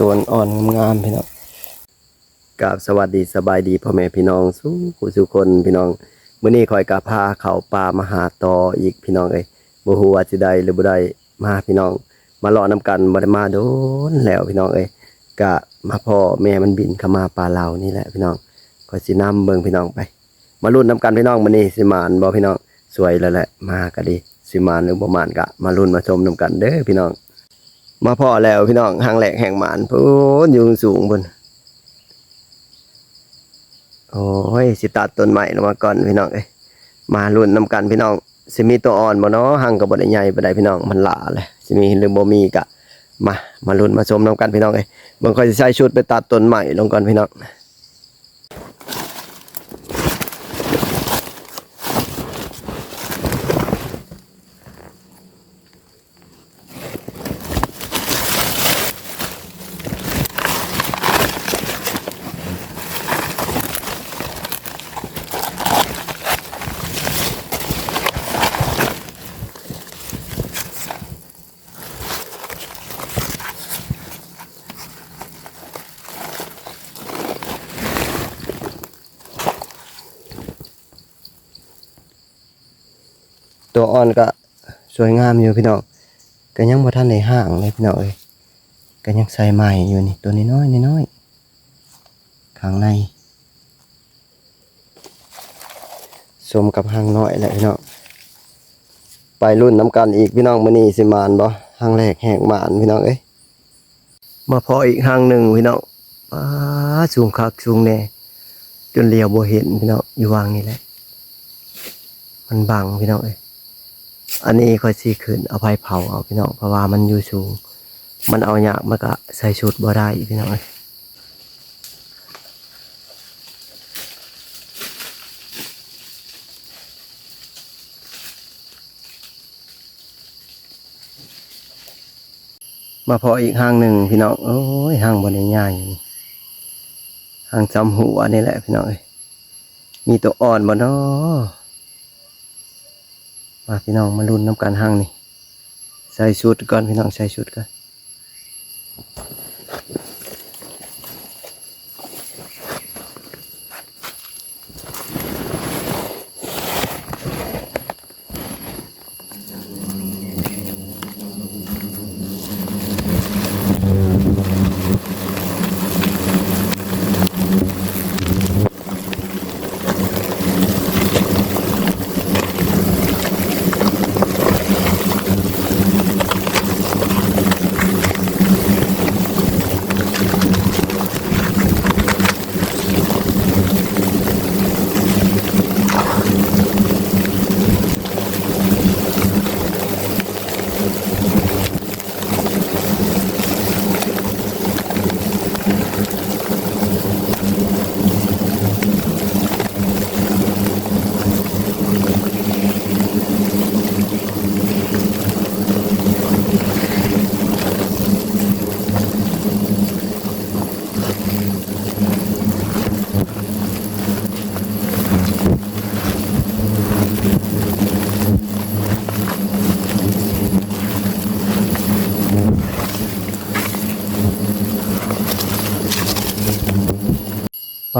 ตัวอ่อนงามพี่น้องกราบสวัสดีสบายดีพ่อแม่พี่น้องสู้ผู้สุคนพี่น้องมื้อนี้คอยกาพาเขาป่ามาหาต่ออีกพี่น้องเอ้ยบ่ฮู้ว่าสิได้หรือบ่ได้มาพี่น้อง มาเลาะนํกันบ่ได้มาโดนแล้วพี่น้องเอ้ยกะมาพ่อแม่มันบินเข้ามาป่าเรานี่แหละพี่น้องก็สินํเบิ่งพี่น้องไป มาลุ้นนํกันพี่น้องมื้อนี้สิมานบ่พี่น้องสวยแล้วแหละมาก็ดีสิมานหรือบ่มานก็มาลุ้นมาชมนํกันเด้อพี่น้อง มาพ่อแล้วพี่น้องหางแหลกแห่งหมานพูนอยู่สูงบนโอ้ยสิตัดต้นใหม่ลงมาก่อนพี่น้องเอ้ยมาลุ่นนำกันพี่น้องสิมีตัวอ่อนบ่เนาะหางกับ่ได้ใหญ่บ่ได้พี่น้องมันหลาเลยสิมีหรือบ่มีกะมามาลุ้นมาชมนำกันพี่น้องเอ้ยเบิ่งค่อยใช้ชุดไปตัดต้นใหม่ลงก่อนพี่น้อง ตัวอ่อนก็สวยงามอยู่พี่น้องก็ยังบ่ทันได้ห่างเลยพี่น้องเอ้ยก็ยังใส่ใหม่อยู่นี่ตัวน้อยๆน้อยๆข้างในสมกับหางน้อยแหละพี่น้องไปรุ่นน้ำกันอีกพี่น้องมื้อนี้สิมานบ่หางแรกแหกมานพี่น้องเอ้ยมาพออีกหางหนึ่งพี่น้องป้าสูงคักสูงแน่จนเลียวบ่เห็นพี่น้องอยู่วางนี่แหละ มันบังพี่น้องเอ้ย อันนี้ค่อยสีขึ้นเอาไฟเผาเอาพี่น้องเพราะว่ามันอยู่สูง มันเอายากมันก็ใส่ชุดบ่ได้พี่น้องมาพออีกห้างหนึ่งพี่น้องโอ้ยห้างบนใหญ่ห้างจำหัวนี่แหละพี่น้องมีตัวอ่อนบ่เนาะ มาพี่น้องมาลุ้นน้ำกันห้างนี่ใส่ชุดก่อนพี่น้องใส่ชุดก่อน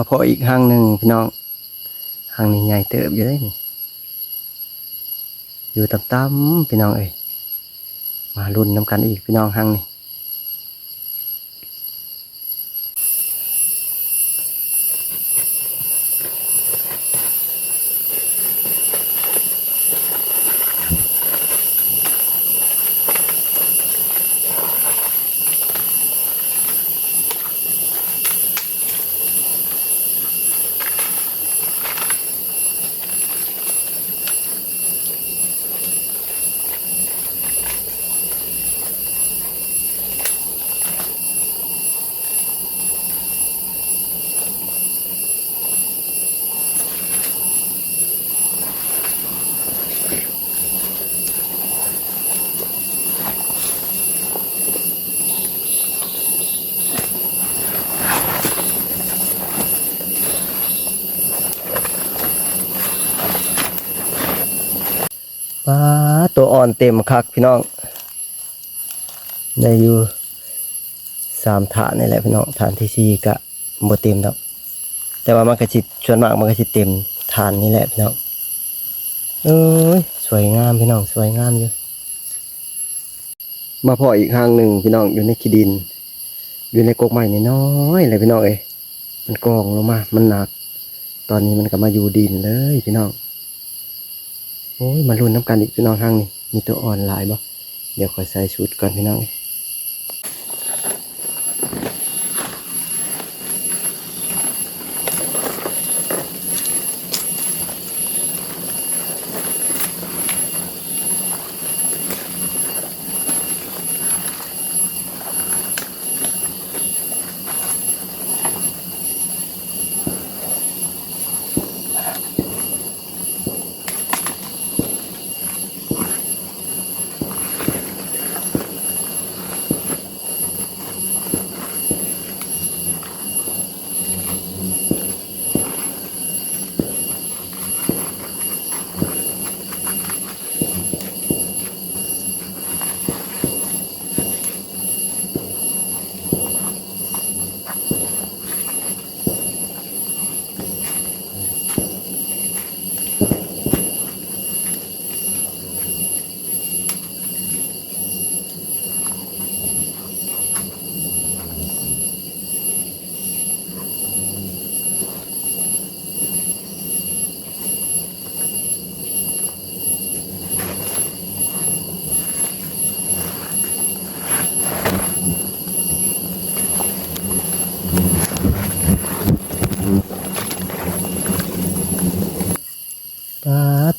มาพออีกห้างหนึ่งพี่น้องห้างนี้ใหญ่เติบอยู่เลยนี่ อยู่ต่ำๆพี่น้องเอ้ยมารุ่นน้ำกันอีกพี่น้องห้างนี้ ป้าตัว อ่อนเต็มคักพี่น้อง ได้อยู่สามฐานนี่แหละพี่น้องฐานที่สี่ก็บ่เต็มดอกแต่ว่ามันก็สิส่วนมากมันก็สิเต็มฐานนี่แหละพี่น้องเอ้ยสวยงามพี่น้องสวยงามอยู่มาพออีกห้างหนึ่งพี่น้องอยู่ในขี้ดิน อยู่ในกกไม้น้อยเลยพี่น้องเอ้ยมันกองลงมา มันหนัก ตอนนี้มันก็มาอยู่ดินเลยพี่น้องโอ้ยมาลุ้นน้ำกันอีกพี่น้องห้างนี้ มีตัวอ่อนหลายบ่เดี๋ยวขอใส่ชุดก่อนพี่น้อง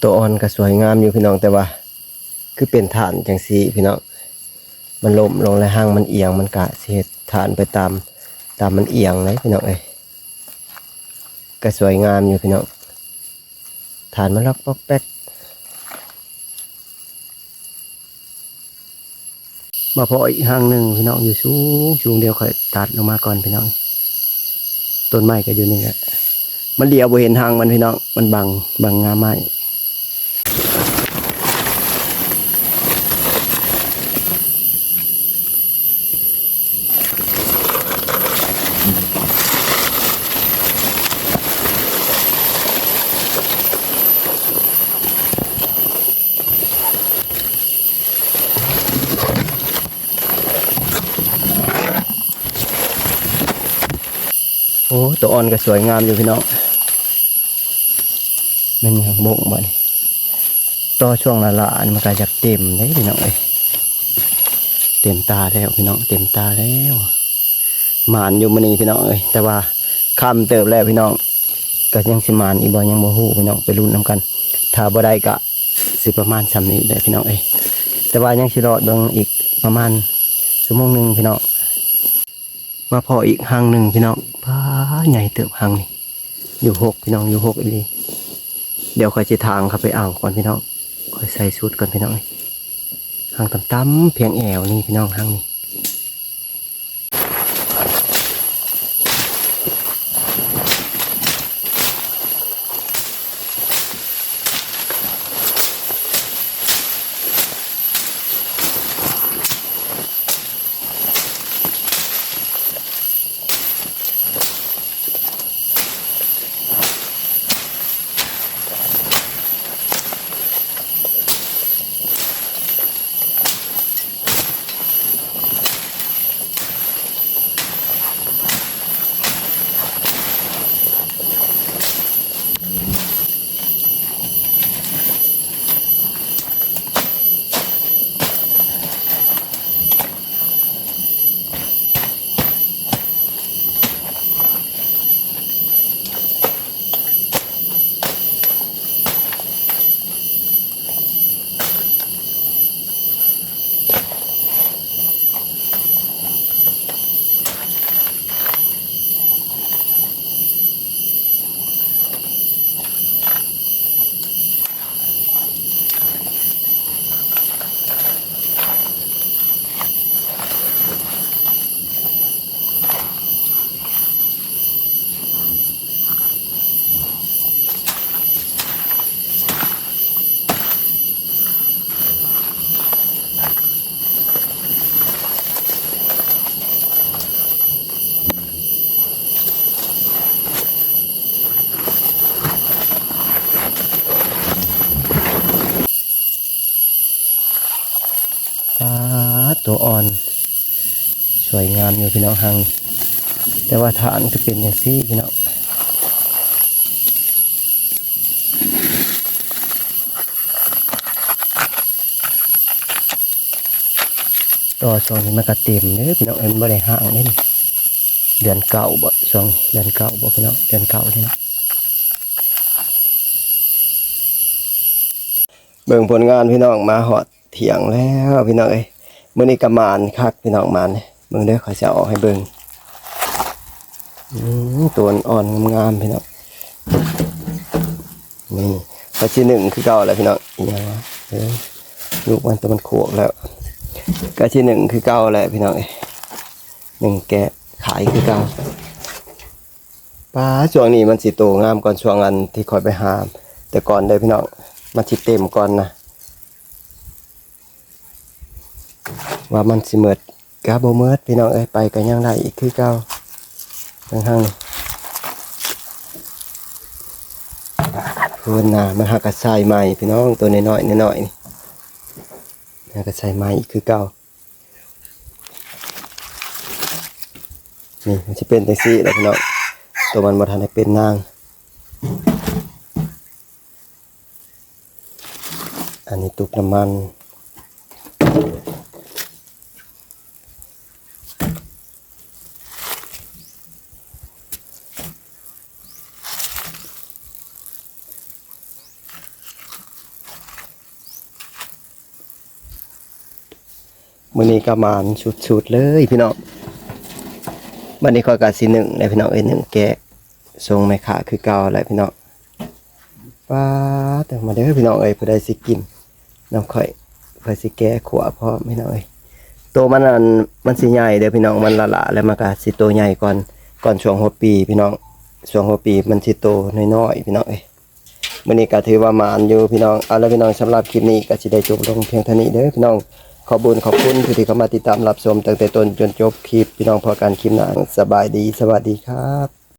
ตัวอ่อนก็สวยงามอยู่พี่น้องแต่ว่า คือเป็นฐานจังสีพี่น้องมันล้มลงแล้วห้างมันเอียงมันกะเฮ็ดฐานไปตาม ตามมันเอียงเลยพี่น้องเอ้ยก็สวยงามอยู่พี่น้องฐานมันล็อกปอกแป๊กมาพออีกห้างหนึ่งพี่น้องอยู่สูงสูงเดียวค่อยตัดลงมาก่อนพี่น้องต้นไม้ก็อยู่นี่แหละมันเลียวบ่เห็นทางมันพี่น้อง มันบังบังงาไม้ โอ้ตัวอ่อนก็สวยงามอยู่พี่น้องมันยังบงบ่นี่ต่อช่วงละละอันมันก็จะเต็มเลยพี่น้องเอ้ยเต็มตาแล้วพี่น้องเต็มตาแล้วหมานอยู่มันนี่พี่น้องเอ้ยแต่ว่าคำเติบแล้วพี่น้องก็ยังสิหมานอีกบ่ยังบ่ฮู้พี่น้องไปรุ่นนํกัน ถ้าบ่ได้ก็สิประมาณซ้ำนี้ได้พี่น้องเอ้ยแต่ว่ายังสิรอดเบิ่งอีกประมาณชั่วโมงหนึงพี่น้อง มาพออีกหางหนึ่งพี่น้องป้าใหญ่เติบหางนี่อยู่หกพี่น้องอยู่หกอีนีเดี๋ยวค่อยจะทางครับไปอ่างก่อนพี่น้องค่อยใส่ชุดก่อนพี่น้องหางต่ำๆเพียงแอวนี่พี่น้องหางนี่ ตัวอ่อน สวยงามอยู่พี่น้องหัง แต่ว่าฐานก็เป็นอย่างซี่พี่น้องต่อช่วงนี้มันก็เต็มเลยพี่น้องเอ็นบ่ได้ห่างเลยนี่เดือนเก่าบ่ช่วงนี้เดือนเก่าบ่พี่น้องเดือนเก่าเลยนะเบิ่งผลงานพี่น้องมาหอด ถียงแล้วพี่น้องเอ้ยมื้อนี้ก็มานคักพี่น้องมานเนี่ยเบิ่งเด้ขอจะออกให้เบิ่งตัวอ่อนงามพี่น้องนี่ก็ที่หนึ่งคือเก่าแล้วพี่น้องอีหยังวะเอ้ยลูกมันตัวมันขวบแล้วก็ที่หนึ่งคือเก่าแหละพี่น้องเอ้หนึ่งแกะขายคือเก่าป้าช่วงนี้มันสิโตงามก่อนช่วงอันที่คอยไปหาแต่ก่อนเด้อพี่น้องมันสิเต็มก่อนนะ ว่ามันสิเมิดกาโบเมิดพี่น้องเอ้ยไปกันยังได้อีกคือเก่าทั้งห้างนี่เพื่อนน่ะมันหากกระใส่ใหม่พี่น้องตัวน้อยๆน้อยๆนี่แล้วก็ใส่ไม้อีกคือเก่านี่มันจะเป็นแท็กซี่แล้วพี่น้องตัวมันมาทันได้เป็นนาง อันนี้ตุกน้ำมัน มื้อนี้ก็มานชุดๆเลยพี่น้องวันนี้ก็กาสิหนึ่งในพี่น้องเอ้ยหนึ่งแกะทรงไม่ขาคือเก่าแหละพี่น้องป้าแต่มาเด้อพี่น้องเอ้ยผู้ใดสิกินน้ำข่อยเพื่อสิแกะขวพร้อมพี่น้องเอ้ยตัวมันอันมันสิใหญ่เด้อพี่น้องมันละละแล้วมันก็สิโตใหญ่ก่อนก่อนช่วงหัวปีพี่น้องช่วงหัวปีมันสิโตน้อยๆพี่น้องเอ้ยมื้อนี้ก็ถือว่ามานอยู่พี่น้องเอาละพี่น้องสำหรับคลิปนี้ก็สิได้จบลงเพียงเท่านี้เด้อพี่น้อง ขอบุญขอบคุณผู้ที่เข้ามาติดตามรับชมตั้งแต่ต้นจนจบคลิปพี่น้องพอการคลิปหน้าสบายดีสวัสดีครับ